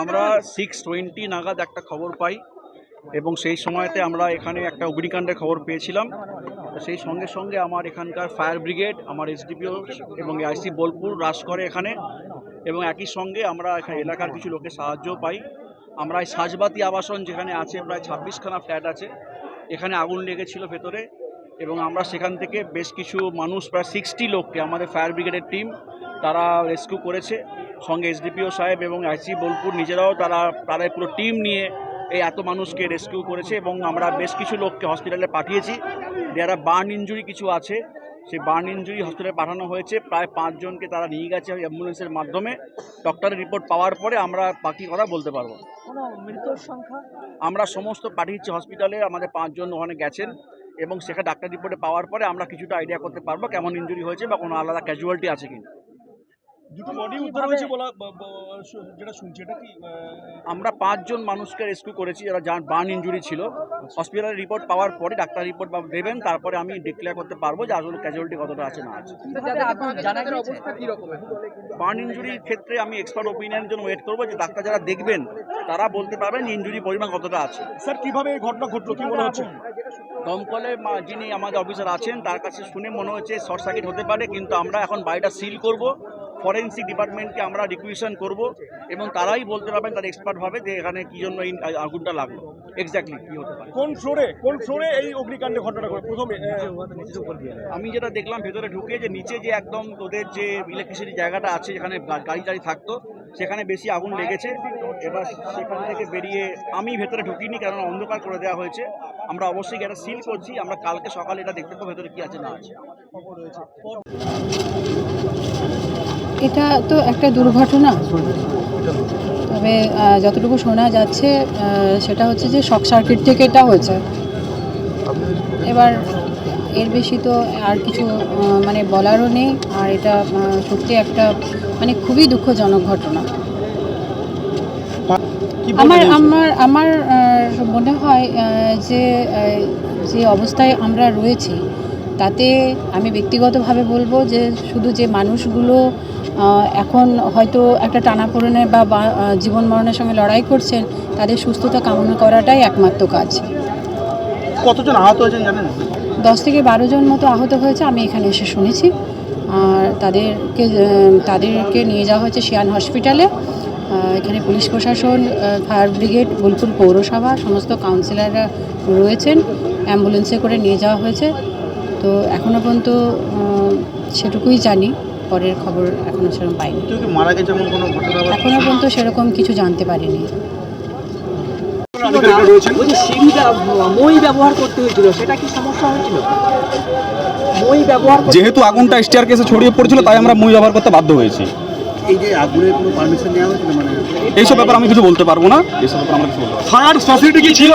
আমরা six twenty নাগাদ একটা খবর পাই এবং সেই সময়তে আমরা এখানে একটা অগ্নিকাণ্ডের খবর পেয়েছিলাম। সেই সঙ্গে সঙ্গে আমার এখানকার ফায়ার ব্রিগেড আমার এসডিপিও এবং আইসি বোলপুর রাশ করে এখানে এবং একই সঙ্গে আমরা এখানে এলাকার কিছু লোকের সাহায্য পাই। আমরা এই সাজবাতি আবাসন যেখানে আছে প্রায় ছাব্বিশখানা ফ্ল্যাট আছে। এখানে আগুন লেগেছিল ভেতরে এবং আমরা সেখান থেকে বেশ কিছু মানুষ প্রায় সিক্সটি লোককে আমাদের ফায়ার ব্রিগেডের টিম তারা রেস্কিউ করেছে। সঙ্গে এসডিপিও সাহেব এবং আইসি বোলপুর নিজেরাও তারা তাদের পুরো টিম নিয়ে এই এত মানুষকে রেস্কিউ করেছে এবং আমরা বেশ কিছু লোককে হসপিটালে পাঠিয়েছি। যারা বার্ন ইঞ্জুরি কিছু আছে। সেই বার্ন ইঞ্জুরি হসপিটালে পাঠানো হয়েছে। প্রায় পাঁচজনকে তারা নিয়ে গেছে অ্যাম্বুলেন্সের মাধ্যমে। ডক্টরের রিপোর্ট পাওয়ার পরে আমরা বাকি কথা বলতে পারব। কোনো সংখ্যা? আমরা সমস্ত পাঠিয়েছি হসপিটালে আমাদের পাঁচজন ওখানে গেছেন এবং সেখানে ডাক্তার রিপোর্টে পাওয়ার পরে আমরা কিছুটা আইডিয়া করতে পারব কেমন ইঞ্জুরি হয়েছে বা কোনো আলাদা ক্যাজুয়ালিটি আছে কিনা। দুটো বডি উদ্ধার হয়েছে বলা যেটা শুনছি এটা কি আমরা পাঁচজন মানুষকে রেস্কিউ করেছি যারা যার বার্ন ইঞ্জুরি ছিল। হসপিটালের রিপোর্ট পাওয়ার পরে ডাক্তার রিপোর্ট দেবেন তারপরে আমি ডিক্লেয়ার করতে পারব যে আসলে ক্যাজুয়ালিটি কতটা আছে না আছে। বার্ন ইঞ্জুরির ক্ষেত্রে আমি এক্সপার্ট ওপিনিয়নের জন্য ওয়েট করব যে ডাক্তার যারা দেখবেন তারা বলতে পারবেন ইঞ্জুরি পরিমাণ কতটা আছে। স্যার কীভাবে এই ঘটনা ঘটলো কি মনে হচ্ছে? দমকলে মা- যিনি আমাদের অফিসার আছেন তার কাছে শুনে মনে হচ্ছে শর্ট সার্কিট হতে পারে কিন্তু আমরা এখন বাড়িটা সিল করব। ফরেন্সিক ডিপার্টমেন্টকে আমরা রিকুয়েশন করব এবং তারাই বলতে পারবেন তার এক্সপার্ট ভাবে যে এখানে কী জন্য এই আগুনটা লাগল। এক্স্যাক্টলি কি হতে পারে। কোন ফ্লোরে কোন ফ্লোরে এই অগ্নিকাণ্ডের ঘটনাটা ঘটে? প্রথমে আমি যেটা দেখলাম ভেতরে ঢুকে যে নিচে যে একদম ওদের যে ইলেকট্রিসিটি জায়গাটা আছে যেখানে গাড়ি গাড়ি টাড়ি থাকতো সেখানে বেশি আগুন লেগেছে। এবার সেখান থেকে বেরিয়ে আমি ভেতরে ঢুকিনি কারণ অন্ধকার করে দেওয়া হয়েছে। আমরা অবশ্যই এটা সিল করছি, আমরা কালকে সকালে এটা দেখতে পাবো ভেতরে কি আছে না আছে। এটা তো একটা দুর্ঘটনা। তবে যতটুকু শোনা যাচ্ছে সেটা হচ্ছে যে শক সার্কিট থেকে এটা হয়েছে। এবার এর বেশি তো আর কিছু মানে বলারও নেই। আর এটা সত্যি একটা মানে খুবই দুঃখজনক ঘটনা। আমার আমার আমার মনে হয় যে যে অবস্থায় আমরা রয়েছি তাতে আমি ব্যক্তিগতভাবে বলব যে শুধু যে মানুষগুলো এখন হয়তো একটা টানাপোড়েনে বা বা- জীবন মরণের সঙ্গে লড়াই করছেন তাদের সুস্থতা কামনা করাটাই একমাত্র কাজ। কতজন আহত হয়েছেন জানেন? দশ থেকে বারো জন মতো আহত হয়েছে আমি এখানে এসে শুনেছি। আর তাদেরকে তাদেরকে নিয়ে যাওয়া হয়েছে শিয়ান হসপিটালে। এখানে পুলিশ প্রশাসন ফায়ার ব্রিগেড বোলপুর পৌরসভা সমস্ত কাউন্সিলররা রয়েছেন। অ্যাম্বুলেন্সে করে নিয়ে যাওয়া হয়েছে। তো এখনও পর্যন্ত সেটুকুই জানি। পরের খবর এখনও সেরকম পাইনি। এখনও পর্যন্ত সেরকম কিছু জানতে পারিনি। ওই সিঁড়িটা মই ব্যবহার করতে হয়েছিল সেটা কি সমস্যা হয়েছিল? মই ব্যবহার যেহেতু আগুনটা স্টিয়ার কেসে ছড়িয়ে পড়ছিল তাই আমরা মই ব্যবহার করতে বাধ্য হয়েছি। এই যে আগুনের কোনো পারমিশন নেওয়া হয়েছিল মানে? এইসব ব্যাপারে আমি কিছু বলতে পারব না। এইসব ব্যাপারে আমরা কিছু বলতে পারব ফায়ার ফ্যাসিলিটি কি ছিল?